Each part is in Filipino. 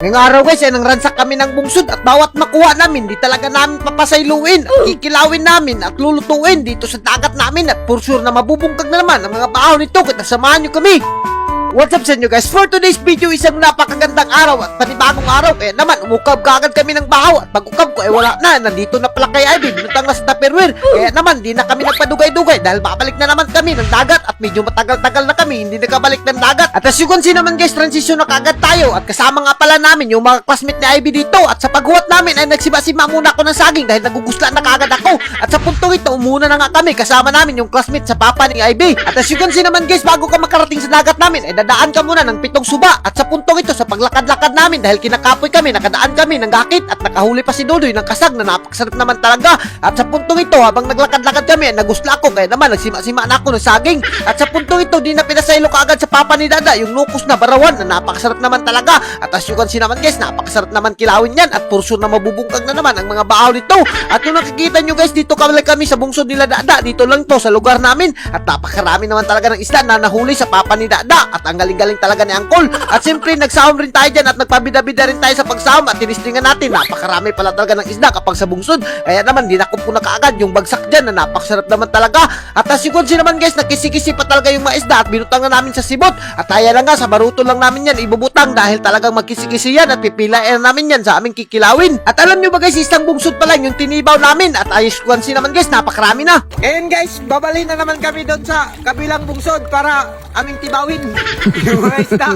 Ngayong araw guys, ay nang ransak kami ng bungsod at bawat makuha namin, di talaga namin papasayluin at kikilawin namin at lulutuin dito sa dagat namin at for sure na mabubungkag na naman ang mga baon nito kaya samahan nyo kami. What's up sa inyo guys? For today's video, isang napakagandang araw at panibagong araw. Kaya naman, umukab kagad kami ng bahaw at pag ukab ko, eh wala na. Nandito na pala kay Ivy, binutang na sa Tupperware. Kaya naman, di na kami nagpadugay-dugay dahil babalik na naman kami ng dagat at medyo matagal-tagal na kami, hindi nakabalik ng dagat. At as you can see naman guys, transition na kagad tayo at kasama nga pala namin yung mga classmate ni Ivy dito. At sa paghuwat namin ay nagsiba-siba muna ako ng saging dahil nagugusla na kagad ako. At sa puntong ito, umuna na nga kami kasama namin yung classmate sa papa ni Ivy. At as you can see naman guys, bago ka makarating sa dagat namin, ay dadaan ka muna ng pitong suba. At sa puntong ito, sa paglakad-lakad namin dahil kinakapoy kami, nakadaan kami ng gakit at nakahuli pa si Dudoy ng kasag na napakasarap naman talaga. At sa puntong ito, habang naglakad-lakad kami, nagusla ako kaya naman nagsima-sima na ako ng saging. At sa puntong ito, di na pinasaylo kaagad sa papa ni Dada yung lukos na barawan na napakasarap naman talaga. At as you can see naman guys, napakasarap naman kilawin yan at sure na mabubungkag na naman ang mga bahaw nito. At yung nakikita nyo guys, dito kami kami sa bungsod nila Dada. Dito lang to sa lugar namin. At napakarami naman talaga ng isda na nahuli sa papa ni Dada. At ang galing-galing talaga ni Angkol. At siyempre, nagsahom rin tayo dyan at nagpabida-bida rin tayo sa pagsahom at tinistingan natin. Napakarami pala talaga ng isda kapag sa bungsod. Kaya naman, dinakop ko na kaagad yung bagsak dyan na napakasarap naman talaga. At as you naman guys, nakisi-kisi pa talaga yung mga isda at binutangan namin sa sibot. At kaya lang nga, sa baruto lang namin yan ibubutang dahil talagang magkisi-kisi yan at pipilain namin yan sa aming kikilawin. At alam nyo ba guys, isang bungsod pa lang yung tinibaw namin at ayos ko naman guys, napakarami na. Ngayon guys, babalhin na naman kami doon sa kabilang bungsod para aming tibawin yung mga isda.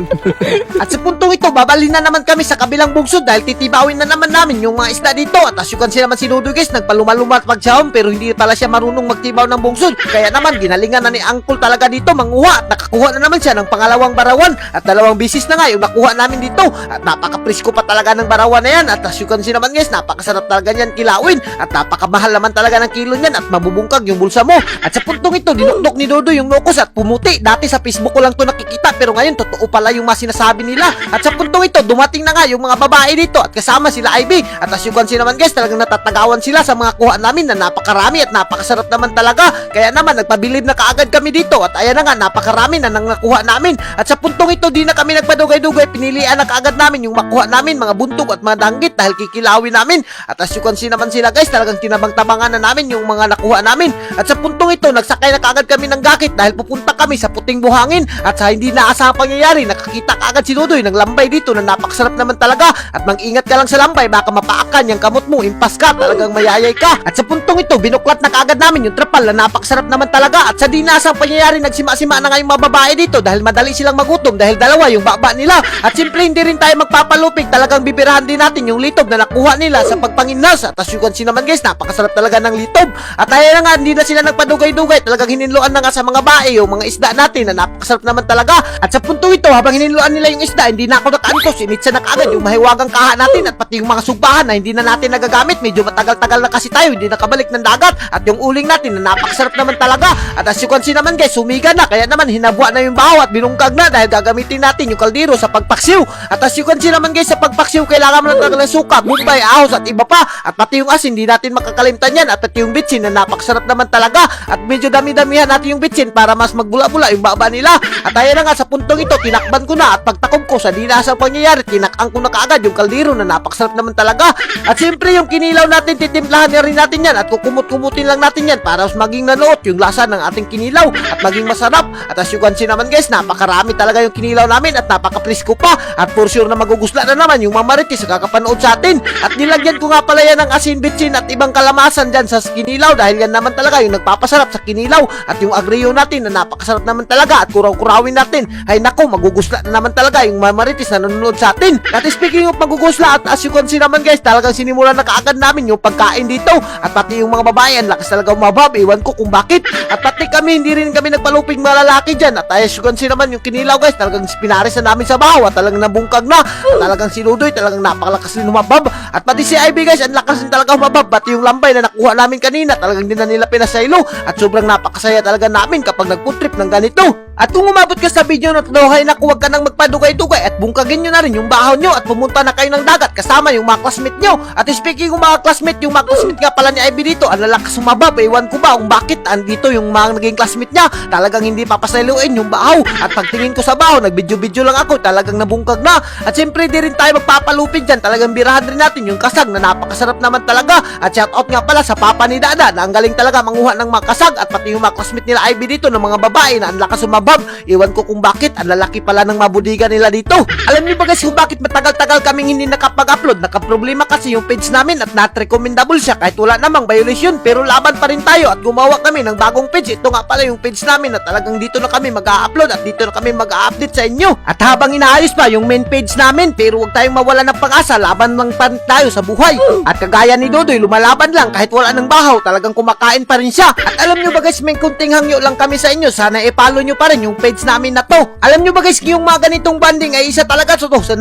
At sa puntong ito, babalhin na naman kami sa kabilang bungsod dahil titibawin na naman namin yung mga isda dito. At as you can see naman si guys, nagpaluma-luma at pagsahom pero hindi pala siya marunong magtibaw ng bungsod. Kaya naman, ginalingan na ni Uncle talaga dito manguha at nakakuha na naman siya ng pangalawang barawan at dalawang bisis na nga yung nakuha namin dito. At napaka-presko pa talaga ng barawan na yan. At as you can see naman guys, napakasarap talaga niyan kilawin at napakamahal naman talaga ng kilo niyan at mabubungkag yung bulsa mo. At sa puntong ito, dinukdok ni Dodo yung locos at pumuti. Dati sa Facebook ko lang to nakikita pero ngayon totoo pala yung mga sinasabi nila. At sa puntong ito, dumating na nga yung mga babae dito at kasama sila Ivy. At as you can see naman guys, talagang natatagawan sila sa mga kuha namin na napakarami at napakasarap naman talaga. Kaya naman, nagpabilib na kaagad kami dito at ayan na nga, napakarami na nang nakuha namin. At sa puntong ito, di na kami nagpadugay-dugay, pinilian na kaagad namin yung makuha namin, mga buntog at mga danggit dahil kikilawin namin. At as you can see naman sila guys, talagang tinabang-tabangan na namin yung mga nakuha namin. At sa puntong ito, nagsakay na kaagad kami ng gakit dahil pupunta kami sa puting buhangin at sa hindi naasahang pangyayari, nakakita kaagad si Dudoy ng lambay dito na napakasarap naman talaga at mag-ingat ka lang sa lambay, baka mapaakan yung kamot mo, impas ka, talagang mayayay ka. At sa puntong ito, binuklat na kaagad namin yung trapal na napakasarap naman talaga at sa di naasahang pangyayari, nagsima-sima na nga yung dito dahil madali silang magutom dahil dalawa yung baba nila. At simple hindi rin tayo magpapalupig, talagang bibirahan din natin yung litob na nakuha nila sa pagpanginas. At as you can see naman guys, napakasarap talaga ng litob. At ayan na nga, hindi na sila nagpadugay-dugay, talagang hininluan na nga sa mga bae yung mga isda natin na napakasarap naman talaga. At sa puntong ito, habang hininluan nila yung isda, hindi na ako nakaantos, initsa na kaagad yung mahiwagang kaha natin at pati yung mga sugbahan na hindi na natin nagagamit, medyo matagal-tagal na kasi tayo, hindi nakabalik ng dagat. At yung uling natin na napakasarap naman talaga. At as you can see naman guys, sumiga na, kaya naman hinabwa na yung bahaw at binungkag na dahil gagamitin natin yung kaldero sa pagpaksiw. At as you can see naman guys, sa pagpaksiw, kailangan mo lang talaga ng suka, bumbay, ahos at iba pa. At pati yung asin, hindi natin makakalimtan yan. At pati yung bitsin na napakasarap naman talaga. At medyo dami-damihan natin yung bitsin para mas magbula-bula yung baba nila. At ayan na nga, sa puntong ito, tinakban ko na at pagtakob ko sa dinasang pangyayari, tinakang ko na kaagad yung kaldero na napakasarap naman talaga. At siyempre yung kinilaw natin, titimplahan na rin natin yan at kukumut-kumutin lang natin yan para maging nanuot yung lasa ng ating kinilaw at maging masarap. At as you can see naman guys, napakarami talaga yung kinilaw namin at napaka-presko pa. At for sure na magugusla na naman yung mamaritis sa kakapanood sa atin. At nilagyan ko nga pala yan ng asin, bitsin at ibang kalamasan dyan sa kinilaw dahil yan naman talaga yung nagpapasarap sa kinilaw at yung agrio natin na napakasarap naman talaga at kuraw-kurawin natin. Ay nako, magugusla na naman talaga yung mamaritis na nanonood sa atin. At speaking of magugusla at as you can see naman guys, talagang sinimulan na kaagad namin yung pagkain dito at pati yung mga babae, ang lakas talaga umabab, iwan ko kung bakit. At pati kami, hindi rin kami nagpalupig mga lalaki dyan. At can see naman yung kinilaw guys, talagang pinaris na namin sa bahaw at talagang nabungkag na. At talagang si Ludoy, talagang napakalakas rin umabab. At pati si Ivy guys, ang lakas rin talaga umabab. Pati yung lambay na nakuha namin kanina, talagang din na nila pinasaylo. At sobrang napakasaya talaga namin kapag nag-food trip ng ganito. At kung umabot ka sa video na to, hay naku, huwag ka nang magpadugay-dugay at bungkagin nyo na rin yung bahaw nyo at pumunta na kayo ng dagat kasama yung mga classmate nyo. At speaking ng mga classmate, yung mga classmate nga pala ni Ivy dito, ang lalakas sumabab, ewan ko ba kung bakit andito yung mga naging naging classmate niya, talagang hindi papasailuin yung bahaw. At pagtingin ko sa bahaw, nagbidyo-bidyo lang ako, talagang nabungkag na. At siyempre, di rin tayo magpapalupit dyan. Talagang birahan rin natin yung kasag na napakasarap naman talaga. At shoutout nga pala sa papa ni Dada na ang galing talaga manguha ng mga kasag at pati yung mga classmate nila Ivy dito ng mga babae na ang lakas sumabab. Iwan ko kung bakit, ang lalaki pala ng mabudiga nila dito. Alam niyo ba guys kung bakit matagal-tagal kaming hindi nakapag-upload? Nakaproblema kasi yung page namin at not recommendable siya kahit wala namang violation pero laban pa rin tayo at gumawa kami ng bagong page. Ito nga pala yung page namin na talagang dito na kami mag-upload at dito na kami mag-update sa inyo. At habang inaayos pa yung main page namin pero huwag tayong mawala ng pag-asa, laban lang pa tayo sa buhay. At kagaya ni Dodoy, lumalaban lang kahit wala ng bahaw, talagang kumakain pa rin siya. At alam nyo ba guys, may kunting hangyo lang kami sa inyo. Sana i-follow nyo pa rin yung page namin na to. Alam nyo ba guys, yung mga ganitong banding ay isa talaga sa to sa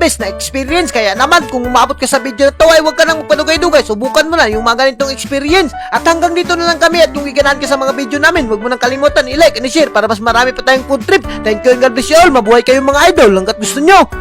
best na experience. Kaya naman, kung umabot ka sa video na to, ay huwag ka nang magpadugay-dugay. Subukan mo na yung mga ganitong experience. At hanggang dito na lang kami at kung iganahan ka sa mga video namin, huwag mo nang kalimutan i-like and i-share para mas marami pa tayong food trip. Thank you and God bless you all. Mabuhay kayong mga idol hanggat gusto nyo.